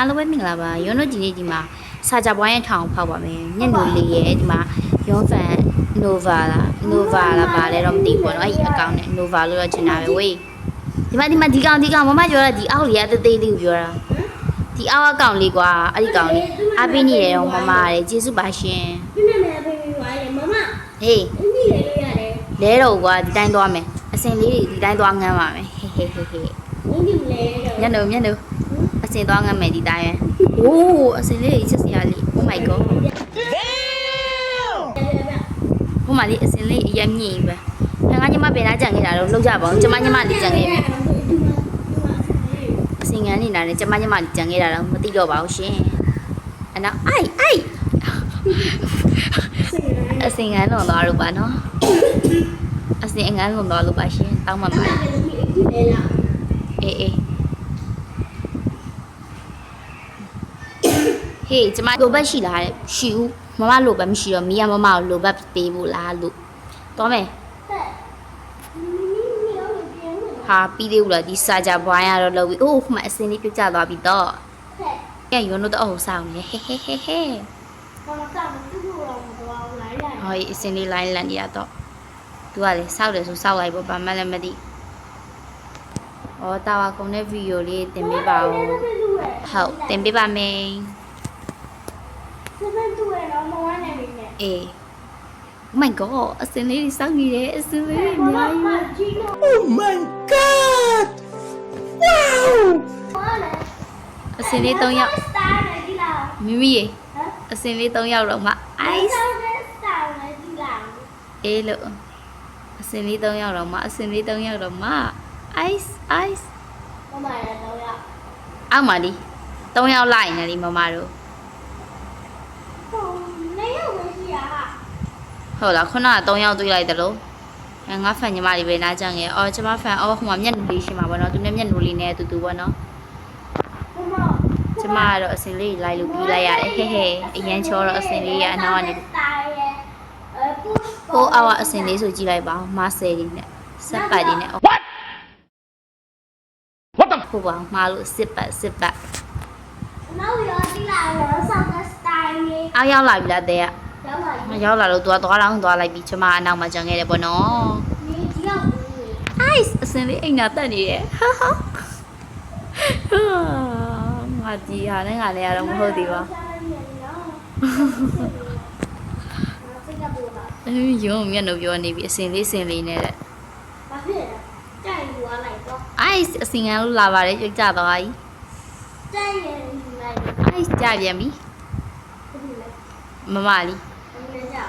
အားလုံးပဲမင်္ဂလာပါရုံးတို့ဒီနေ့ဒီမှာစာကြပွားရဲ့ထောင်ဖောက်ပါမယ်ညနေလေးရဲ့ဒီမှာရုံးဖန် Nova လား Nova လားပါလဲတော့မသိဘူးပေါ့နော်အဲ့ဒီအကောင့်နဲ့ Nova လို့တော့ချင်တာပဲဝေးဒီမှာဒီမှာဒီကောင်ဒီကောင်မမပြောတာဒီအောက်လေးကသေးသေးလေးကိုပြောတာဒီအောက်အကောင်လေးကွာအဲ့ဒီကောင်လေးအပိနေတယ်တော့မမရတယ်ကျေးဇူးပါရှင်ဒီနေ့လည်းပြေးပြီးသွားတယ်မမဟေးအင်းကြီးလေးလို့ရတယ်လဲတော့ကွာဒီတိုင်းသွားမယ်အစင်လေးတွေဒီတိုင်းသွားငမ်းပါမယ်ဟေးဟေးဟေးဟေးအင်းကြီးလေးတော့ညနေညနေ အစင်သွားငမ်းမယ်ဒီတိုင်းပဲโอ้အစင်လေးချစ်စရာလေး Oh my god ဟိုမှာလေးအစင်လေးအရင်မြင့်ပဲငါငါညီမဘယ်လာကြံခဲ့တာတော့လောက်ကြပါဦးကျမညီမလေးကြံခဲ့ပြီအစင်ငန်းနေတာနဲ့ကျမညီမလေးကြံခဲ့တာတော့မသိတော့ပါဘူးရှင်အနောက်အိုက်အိုက်အစင်ငန်းလွန်သွားလို့ပါနော်အစင်အငန်းလွန်သွားလို့ပါရှင်တောင်းပါပါအေးအေး ဟေးကျမလိုဘက်ရှိလားတဲ့ရှိဦးမမလိုဘက်မရှိတော့မီးရမမကိုလိုဘက်ပေးဖို့လားလို့တော့မယ်ဟာပြီးသေးဘူးလားဒီစာကြဘွားရတော့လောက်ပြီအိုးမှအစင်းလေးပြုတ်ကျသွားပြီတော့ကဲရုံတော့အဟုတ်ဆောင်နေဟဲဟဲဟဲဟဲဟောအစင်းလေးလိုင်းလန်နေရတော့သူကလေစောက်တယ်ဆိုစောက်လိုက်ပေါ့ဘာမှလည်းမသိဩတာဝါကုံတဲ့ဗီဒီယိုလေးတင်ပေးပါဦးဟုတ်တင်ပေးပါမယ် အေး Oh my god အစင်းလေးတွေစောက်နေတယ်အစင်းလေးတွေအများကြီးပဲ Oh my god! Wow! အစင်းလေး၃ယောက်မိမိရေအစင်းလေး၃ယောက်တော့မှ ice အေးလို့အစင်လေး၃ယောက်တော့မအစင်လေး၃ယောက်တော့မ ice ice အောက်မှာဒီ၃ယောက်လိုက်နေလေမမတို့ ဟုတ်လားခုနက၃ယောက်တွေ့လိုက်တယ်လို့အဲငါဖန်ညီမလေးပဲနားကြငယ်အော်ကျမဖန်အော်ဟိုမှာမျက်နှာလေးရှိမှာပေါ့နော်သူနဲ့မျက်နှာလေးနဲ့အတူတူပေါ့နော်ကျမကတော့အစင်လေးလိုက်လို့ပြီးလိုက်ရတယ်ဟဲ့ဟဲ့အရန်ချောတော့အစင်လေးကအနောက်ကနေဟိုအောက်ကအစင်လေးဆိုကြည့်လိုက်ပါမဆယ်လေးနဲ့ဆက်ပတ်လေးနဲ့ What? What the ဟုတ်ပါမှားလို့စစ်ပတ်စစ်ပတ်နောက်ရောဒီလာရောဆောက်ကစတိုင်လေးအောက်ရောက်လာပြီလားတဲ့က ရောက်လာပြီရောက်လာလို့သူကသွားလောင်းသွားလိုက်ပြီကျမအနောက်မှာကြံခဲ့တယ်ပေါ့နော်ဒီရောက်ပြီ ice အစင်လေးအိမ်နာတက်နေတယ်ဟာဟာငါဒီဟာနဲ့ငါလည်းရတော့မဟုတ်သေးပါစိတ်ကပူတာအေးရုံမျက်နှာပြောနေပြီအစင်လေးစင်လေးနဲ့တဲ့ဘာဖြစ်လဲကြိုက်ယူလိုက်တော့ ice အစင်ကလို့လာပါတယ်ကြွကြသွားပြီကြိုက်ရင်ယူလိုက် ice ကြပြန်ပြီဘူးလေမမလေး ဘယ်နဲ့ကြာ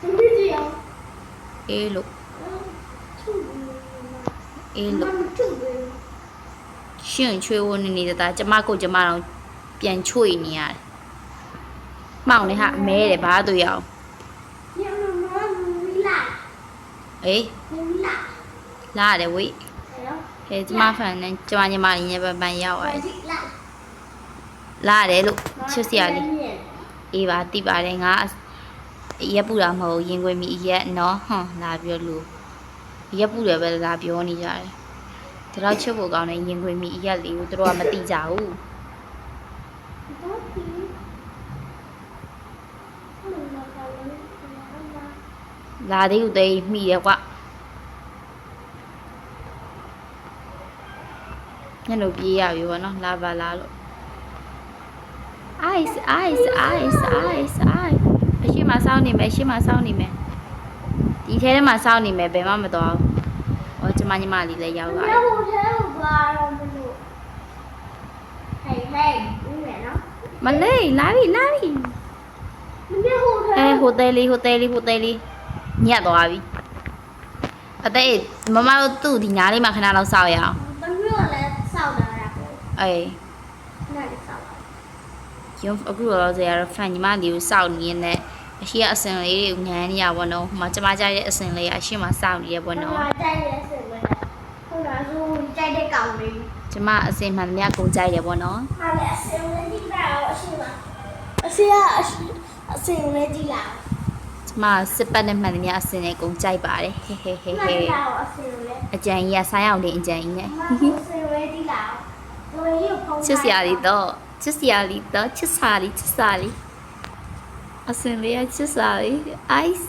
ဒီကြည့်အောင် အေးလို့ထုအေးလို့မထုဘူးရှင်ချွေးဝနေနေတာကျမကိုကျမတော့ပြန်ချွေနေရတယ်မောင်လေးဟာမဲတယ်ဘာတွေ့ရအောင်ညမမမီလာအေးမီလာလာရတယ်ဝေးရောဟဲ့ကျမဖန်နဲ့ကျမညီမလေးညပန်ပန်ရောက်ဝါသွားဒီလာလာရတယ်လို့ချစ်စရာလေးအေးပါတိပါတယ်ငါ ရက်ပူတာမဟုတ်ရင်ခွေမီရက်နော်ဟွန်းလာပြောလို့ရက်ပူတယ်ပဲလာပြောနေကြတယ်တတော့ချစ်ဖို့ကောင်းတဲ့ရင်ခွေမီရက်လေးကိုသူတို့ကမတိကြဘူးတော့ဒီဟိုလာပါလေလာသေးဦးသိမ်းမိတယ်ကွညနေပြေးရပြီဗောနော်လာပါလာလို့ ice ice ice ice ice အရှိမစောင်းနေမယ်အရှိမစောင်းနေမယ်ဒီထဲထဲမှာစောင်းနေမယ်ဘယ်မှမသွားဘူးဟောကျမညီမလေးလည်းရောက်လာညတယ်ဟိုထဲကိုပါတော့မလို့ဟေးဟေးဦးမယ်နော်မလေးလာပြီလာပြီမင်းဟိုထဲအဲဟိုတယ်လေးဟိုတယ်လေးဟိုတယ်လေးညက်သွားပြီအသေးမမတို့သူ့ဒီညားလေးမှာခဏလောက်စောက်ရအောင်ဘယ်လိုလဲစောက်တာလဲကိုအေးနားလေးစောက်တာရုံအခုတော့ဆိုရတော့ဖန်ညီမလေးကိုစောက်နေနေ အရှိကအစင်လေးကိုညမ်းနေရပါတော့ဟိုမှာကျမကြိုက်တဲ့အစင်လေးကအရှိမစောက်နေရပါတော့ဟိုကြိုက်ရဲစင်ပဲဟိုလာဆိုကြိုက်တဲ့ကောင်လေးကျမအစင်မှန်မြကိုကြိုက်တယ်ပေါ့နော်ဟာလေအစင်လေးဒီလာအရှိမအစင်ကအစင်လေးဒီလာကျမစစ်ပတ်နဲ့မှန်မြအစင်နဲ့ကုန်ကြိုက်ပါတယ်ဟဲဟဲဟဲနားဟဲလာအစင်လေးအကြံကြီးကစားရောက်နေအကြံကြီးနဲ့မအစင်လေးဒီလာဘယ်ရုပ်ဖုန်းချစ်စရာတွေတော့ချစ်စရာလေးတော့ချစ်စာလေးချစ်စာလေး အစင်လေးကချစ်စာလေး ice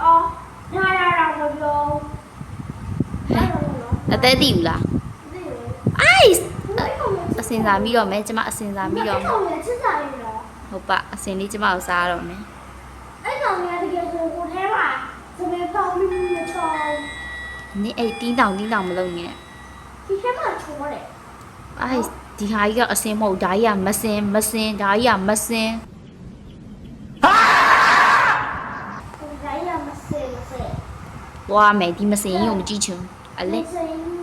အော်နားရတာမပြောနားရတော့အသက်တည်ဘူးလားသိတယ် ice ဘယ်ကောင်လဲအစင်စာမိတော့မယ်ကျမအစင်စာမိတော့အဲ့မယ်ကောင်လဲချစ်စားရတော့ဟုတ်ပါအစင်လေးကျမကိုစားတော့မယ်အဲ့ကောင်လဲတကယ်ဆိုကိုထဲမှာစပယ်ပေါင်းပြီးမချောင်းနင်အဲ့တင်းတောင်တင်းတောင်မလုပ်နဲ့ဒီထဲမှာချောတယ် ice ဒီဟာကြီးကအစင်မဟုတ်ဒါကြီးကမစင်မစင်ဒါကြီးကမစင် ကိုယ်ရမစဲမစဲ သွားမယ်ဒီမစင်ကြီးကိုမကြည့်ချင်ဘူးအလက်စဲ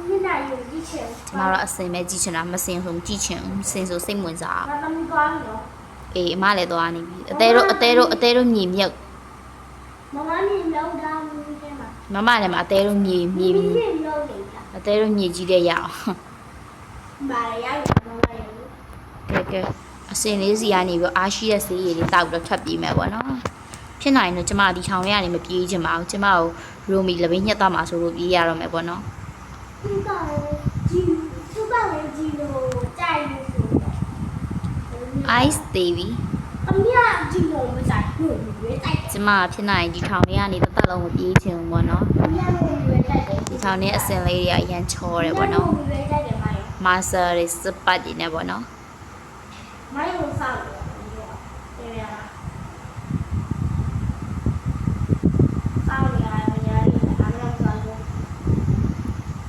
ညနာယူကြည့်ချင်ကျမတို့အစင်ပဲကြည့်ချင်တာမစင်ဆိုမကြည့်ချင်ဘူးစင်ဆိုစိတ်ဝင်စားငါသမီးသွားပြီနော်အေးအမလည်းသွားနေပြီအသေးတို့အသေးတို့အသေးတို့မြေမြုပ်မမနေလောက်တာမင်းထဲမှာမမလည်းမအသေးတို့မြေမြေမင်းနေလောက်နေတာအသေးတို့မြေကြီးတဲ့ရအောင်မာရရမမရဘူးကဲကဲအစင်လေးစီကနေပြီးအားရှိတဲ့ဆေးရည်လေးတောက်ပြီးတော့ထွက်ပြေးမယ်ပေါ့နော် ဖြစ်နိုင်တော့ကျမဒီထောင်ထဲကနေမပြေးချင်ပါဘူးကျမကိုရိုမီလပိညှက်သွားမှာဆိုလို့ပြေးရတော့မယ်ပေါ့နော်သူကလည်းဂျီသူကလည်းဂျီလို့ကြိုက်လို့ဆိုတော့ ice baby အမေကဂျီလို့မကြိုက်ဘူးရွေးတိုက်တယ်ကျမဖြစ်နိုင်ဒီထောင်ထဲကနေတစ်သက်လုံးမပြေးချင်ဘူးပေါ့နော်အမေကရွေးတိုက်တယ်ဒီထောင်ထဲအစင်လေးတွေကအရန်ချောတယ်ပေါ့နော်ရွေးတိုက်တယ်မိုင်းမာဆာတွေစပတ်တွေနဲ့ပေါ့နော်မိုင်းကိုစောက်တယ်ရရစောက်ရရရရအားလုံးစောက်လို့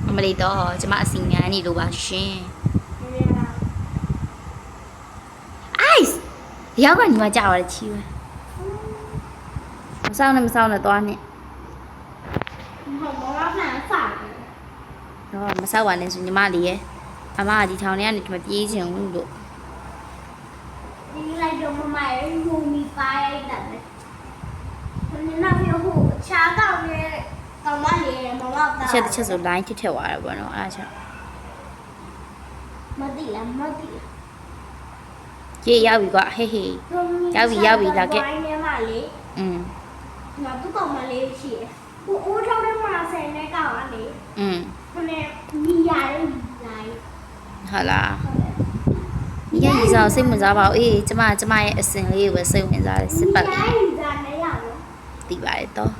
အ မလီတော့ကျမအစီငန်းနေလို့ပါရှင်ရရ ice ရောက်ကနေမှကြာတော့ချီးပဲမဆောင်နဲ့မဆောင်နဲ့သွားနဲ့မမမဖန်စောက်တယ်တော့မဆောက်ပါနဲ့ဆိုညီမလေးရဲ့အမကဒီထောင်ထဲကနေမပြေးချင်ဘူးလို့ဒီလိုက်တော့မမရဲ့လူမီပါရိုက်တယ်မင်းနောက်ပြဟိုချာတော့လေ ကောင်မလေးမမတော့ တစ်ချက်တစ်ချက်ဆို line ထစ်ထက်သွားတယ်ပေါ့နော်အဲ့ဒါကြောင့် မသိလားမသိလား ကြေးရောက်ပြီကွာဟေးဟေး ရောက်ပြီရောက်ပြီလာခဲ့ ဝိုင်းထဲမှာလေ อืม ငါသူ့ကောင်မလေးရှိတယ်ဟိုအိုးထောက်ထဲမှာဆယ်နဲ့ကောင်ကလေ อืม ခနဲ့မီယာလေးလိုက် ဟာလား ဟုတ်တယ် ဒီကကြီးစားစိတ်ဝင်စားပါဦးအေးကျမကျမရဲ့အစင်လေးကိုပဲစိတ်ဝင်စားတယ်စစ်ပတ် မီယာလေးဇာနေရလို့ တည်ပါတယ်တော့ နောက်ပြီးတော့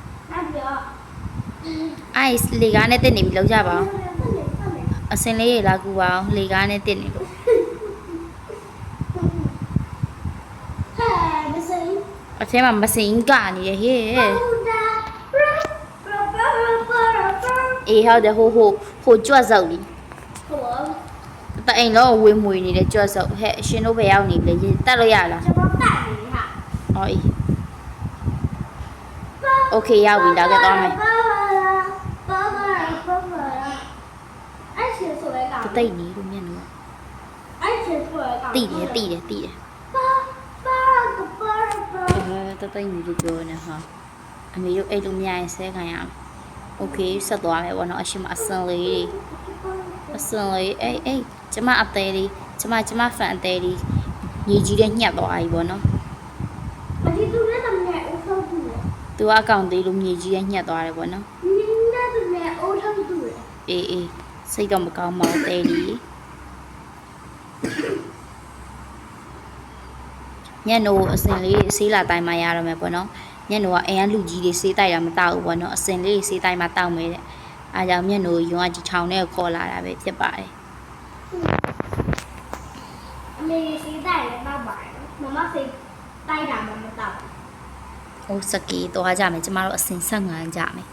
ice လေကားနဲ့တက်နေပြီလောက်ကြပါအောင် ဖတ်နေဖတ်နေ အစင်လေးရေလာကူပါအောင်လေကားနဲ့တက်နေလို့ ဟဲ့မစိမ်း အထဲမှာမစင်ကနေရဟေး ဟုတ်တာရရရရရ အေးဟုတ်တယ်ဟိုဟိုဟိုကြွတ်စောက်လी ဟို တအိမ်လုံးဝေးမွေနေတဲ့ကြွတ်စောက်ဟဲ့အရှင်တို့ပဲရောက်နေပြီလေတက်လို့ရလား ကျွန်တော်တက်နေဟာ ဟောအေးโอเคရောက်ပြီလာခဲ့သွားမယ် ဆိုရဲကောင် တသိပ်နေလို့မျက်နှာ အဲ့ရှင်ဆိုရဲကောင် တိတယ်တိတယ်တိတယ် ပါပါပါပါ အဲတသိပ်နေလို့ပြောနေဟာအမေတို့အဲ့လိုမြရင်ဆဲခံရအောင်โอเคဆက်သွားမယ်ပေါ့နော်အရှင်မအစင်လေးအစင်လေးအေးအေးကျမအသေးလေးကျမကျမဖန်အသေးလေးညီကြီးတဲ့ညှက်သွားပြီပေါ့နော် အဒီသူနဲ့တမန်အိုးထုတ်သူလေ သူကအကောင့်သေးလို့ညီကြီးတဲ့ညှက်သွားတယ်ပေါ့နော် နင်းနဲ့တမန်အိုးထုတ်သူလေ အေးအေး စိတ်တော့မကောင်းပါဘူးတဲလီညနိုအစင်လေးဆေးလာတိုင်းမှရတော့မယ်ပေါ့နော်ညနိုကအရင်လူကြီးတွေဆေးတိုက်တာမတောက်ဘူးပေါ့နော်အစင်လေးဆေးတိုင်းမှတောက်မယ်တဲ့အားကြောင့်ညနိုယုံကကြီးချောင်းနဲ့ခေါ်လာတာပဲဖြစ်ပါတယ်အမေစီးတိုက်လည်းတော့ပါတယ်မမစိတ်တိုက်တာမှမတော့ဟိုစကီသွားကြမယ်ကျမတို့အစင်ဆက်ငံကြမယ်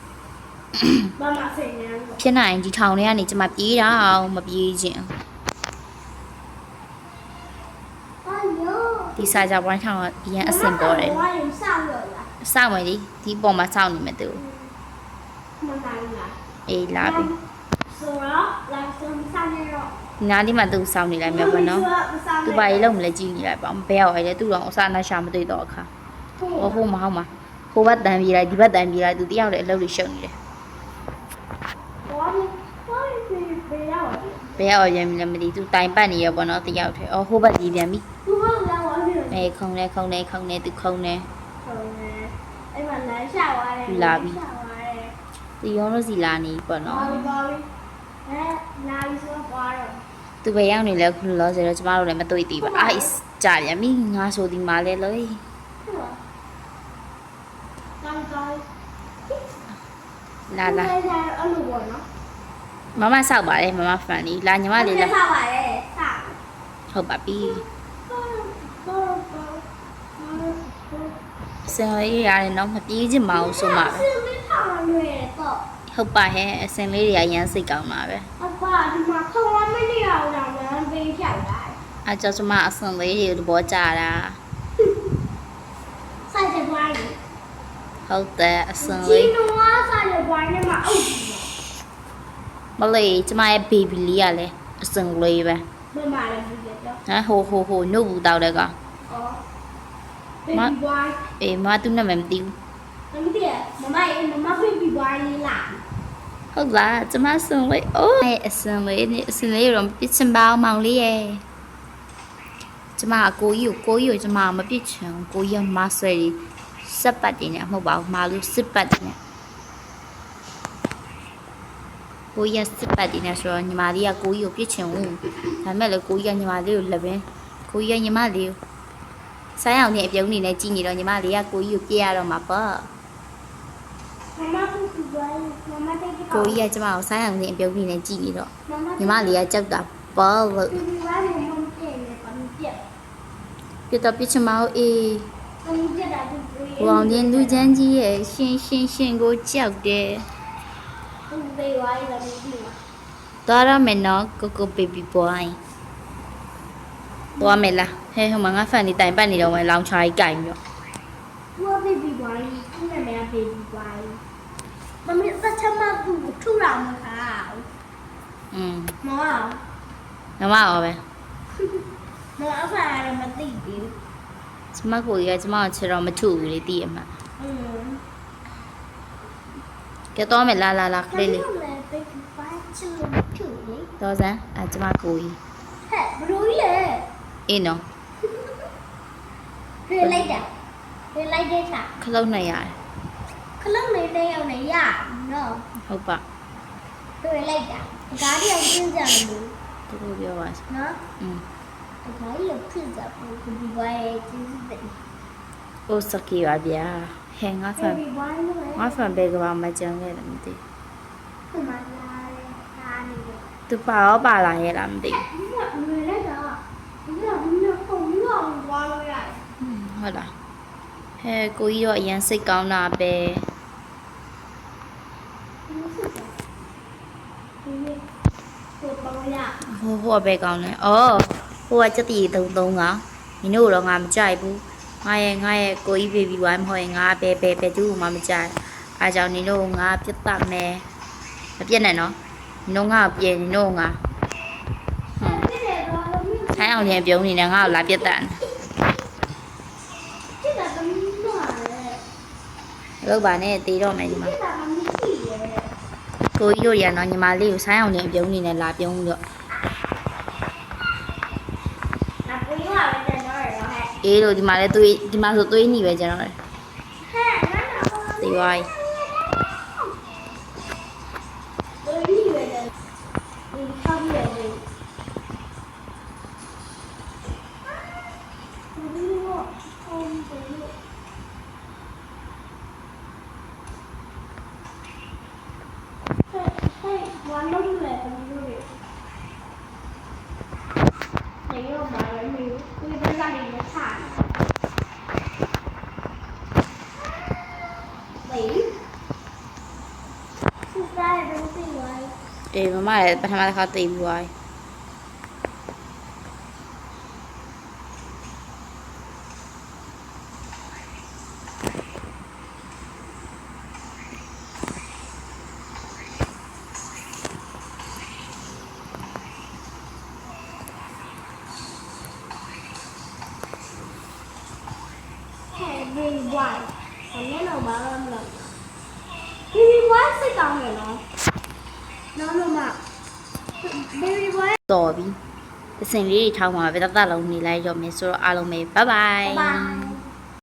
မမစိတ်နေတော့ဖြစ်နိုင်ကြီးထောင်ထဲကနေကျမပြေးတာအောင်မပြေးခြင်းအာယောဒီစာကြဝိုင်းထောင်ကအရင်အစင်ပေါ်တယ်ဝိုင်းဆောက်ရလားစောင့်မယ်လေဒီပုံမှာစောင့်နေမယ်သူမနိုင်လားအေးလာပြီဆိုတော့လာဆုံးစားနေတော့ဒီနားလေးမှာသူစောင့်နေလိုက်မယ်ပေါ့နော်သူဘာရေးလုံးမလဲကြည့်နေလိုက်ပါဦးဘယ်ရောက်ရဲလဲသူတော့အစားနာရှာမတွေ့တော့အခါဟိုဟိုမဟုတ်မှာဟိုဘက်တန်ပြေးလိုက်ဒီဘက်တန်ပြေးလိုက်သူတယောက်လည်းအလုပ်တွေရှုပ်နေတယ် ဘာလို့ဘာလို့ပြေးရောက်လဲ ဘယ်ရောက်ရဲမလဲမသိသူတိုင်ပတ်နေရပေါ့နော်တယောက်တည်းအော်ဟိုဘက်ကြီးပြန်ပြီသူကလည်းဝါနေတယ်အဲခုံနေခုံနေခုံနေသူခုံနေဟုတ်တယ်အဲ့မှာလမ်းရှာသွားတယ်ရှာသွားတယ်သူရုံးလို့စီလာနေပေါ့ဘာနော်လို့ဘာလို့အဲလာပြီးဆိုတော့သွားတော့ဟသူပဲရောက်နေလဲခုလောဆိုတော့ကျမတို့လည်းမတွေ့သေးပါအိုက်ကြာပြန်ပြီငါဆိုဒီမှာလဲလေကောင်းကောင်းလာလာအဲ့လိုပေါ့နော် မမဆောက်ပါတယ်မမဖန်လေးလာညီမလေးလာဆောက်ပါလေဆောက်ဟုတ်ပါပြီဆင်လေးရတယ်နော်မပြေးချင်ပါဘူးဆိုမှပဲဆင်းပြီးထောင်ရွယ်တော့ဟုတ်ပါဟဲ့အစင်လေးတွေကရမ်းစိတ်ကောင်းပါပဲအပါဒီမှာခေါင်းမနေရအောင်တော့မန်းပေးဖြောက်တာအဲကြောင့်ကျမအစင်လေးတွေသဘောကျတာစိုက်တဲ့ဘွားကြီးဟုတ်တယ်အစင်ဂျီလေးနိုဝါစိုက်တဲ့ဘွားနဲ့မှအုပ်ကြီး မလေးကျမရဲ့ baby လေးကလည်းအစင်လေးပဲမမလည်းပြီးတော့ဟမ်ဟိုဟိုဟိုနှုတ်ဘူးတောက်တဲ့ကောင်အော်ဘေဘီဘွားအေးမသူနဲ့မမသိဘူးမမသိမမရဲ့မမဘေဘီဘွားလေးလားဟုတ်လားကျမအစင်လေးအိုးအဲအစင်လေးနဲ့အစင်လေးတော့ပြစ်ချင်ပါအောင်မောင်လေးရဲ့ကျမအကိုကြီးကိုကိုကြီးကိုကျမမပြစ်ချင်ဘူးကိုကြီးကမဆွဲကြီးစက်ပတ်တင်နေမဟုတ်ပါဘူးမာလူစစ်ပတ်တင်နေ ကိုကြီးကစစ်ပတ်တင်နေဆိုတော့ညီမလေးကကိုကြီးကိုပြစ်ချင်ဘူးဒါပေမဲ့လည်းကိုကြီးကညီမလေးကိုလက်ပင်ကိုကြီးကညီမလေးကိုဆိုင်းအောင်နဲ့အပြုံးနေနဲ့ကြည်နေတော့ညီမလေးကကိုကြီးကိုပြည့်ရတော့မှာပေါ့မမဘေဘီဘွားမမတိတ်ကိုကြီးကကျမကိုဆိုင်းအောင်နဲ့အပြုံးနေနဲ့ကြည်နေတော့မမညီမလေးကကြောက်တာပေါ့လို့ဘေဘီဘွားကိုမမပြည့်နေပါမပြည့်ပြတော့ပြချင်မအောင်အေးမမပြည့်တာသူကိုကိုအောင်တင်လူချမ်းကြီးရဲ့ရှင်ရှင်ရှင်ကိုကြောက်တယ်သူ ဘေဘီဘွားလည်းမသိဘူး သွားရမယ်နော်ကိုကို baby boy သွားမယ်လားဟဲဟိုမှာငါဖန်နေတိုင်ပတ်နေတော့ဝင်လောင်ချာကြီးကြိုင်ပြီးတော့ သူကဘေဘီဘွားကြီးသူ့နာမည်ကဘေဘီဘွားကြီးမမသက်ချမကူထူလာမှာ อืม မောင် မမရောပဲ မောင်အဖာလည်းမသိဘူး ကျမကိုကြီးကကျမကိုချစ်တော့မထုဘူးလေတည်ရမှာ อืม ကဲသွားမယ်လာလာလာခလေးလေးလည်းဘေဘီဘွားချစ်လို့ထူလေတော့စမ်းအဲကျမကိုကြီးဟဲ့ဘလို့လဲအေးနော်တွေ့လိုက်တာတွေ့လိုက်တဲ့ခါခလုတ်နဲ့ရတယ်ခလုံးလေးတဲ့ရောက်နေရနော်ဟုတ်ပါတွေ့လိုက်တာဒါတည်းအောင်ကျင်းကြလို့သူတို့ပြောပါစနော်อืมဒါကြီးလို့ဖြစ်ကြဘူးဒီဘွားရဲ့ကျင်းစစ်အိုးစကီပါဗျာ ဟဲငါဖန်ဒီဘွားလို့ငါဖန်ဘယ်ကဘာမကြမ်းခဲ့တယ်မသိခုမှလာတယ်ဒါနေတယ်သူပါရောပါလာရဲ့လားမသိဘူးဒီကငွေလိုက်တာဒီကဒီကပုံပြီးတော့ဘွားလို့ရတယ်ဟုတ်လားဟဲကိုကြီးတော့အရင်စိတ်ကောင်းတာပဲဒီလိုဖြစ်တယ်ဒီနေ့ကိုပေါ်ရဟိုဟိုကပဲကောင်းလဲအော်ဟိုကစက်တီသုံးသုံးကမင်းတို့တော့ငါမကြိုက်ဘူး ငါရဲ့ငါရဲ့ကိုကြီးဘေဘီဝိုင်းမဟုတ်ရင်ငါပဲပဲပဲသူ့မှမကြိုက်အားကြောင့်နင်တို့ငါပြတ်တတ်မယ်မပြတ်နဲ့နော်နင်တို့ငါ့ကိုပြင်နင်တို့ငါဟွန်းဖြစ်တယ်တော့လို့မြင်ထိုင်းအောင်ရင်ပြုံးနေတယ်ငါ့ကိုလာပြတ်တတ်ဖြစ်တာသမီးတော့လေလို့ပါနဲ့တေးတော့မယ်ဒီမှာဖြစ်တာသမီးကြည့်ရဲ့ကိုကြီးတို့ရနော်ညီမလေးကိုဆိုင်းအောင်ရင်ပြုံးနေတယ်လာပြုံးတော့ အေးလို့ဒီမှာလည်းသွေးဒီမှာဆိုသွေးညီပဲကျန်တော့တယ်သိသွားပြီ အေးမမလည်းပထမတစ်ခါတေးပြီးသွားပြီ တော်ပြီအစင်လေးတွေထောင်းမှာပဲတတ်တတ်လုံးနေလိုက်ရောမယ်ဆိုတော့အားလုံးပဲဘိုင်ဘိုင် bye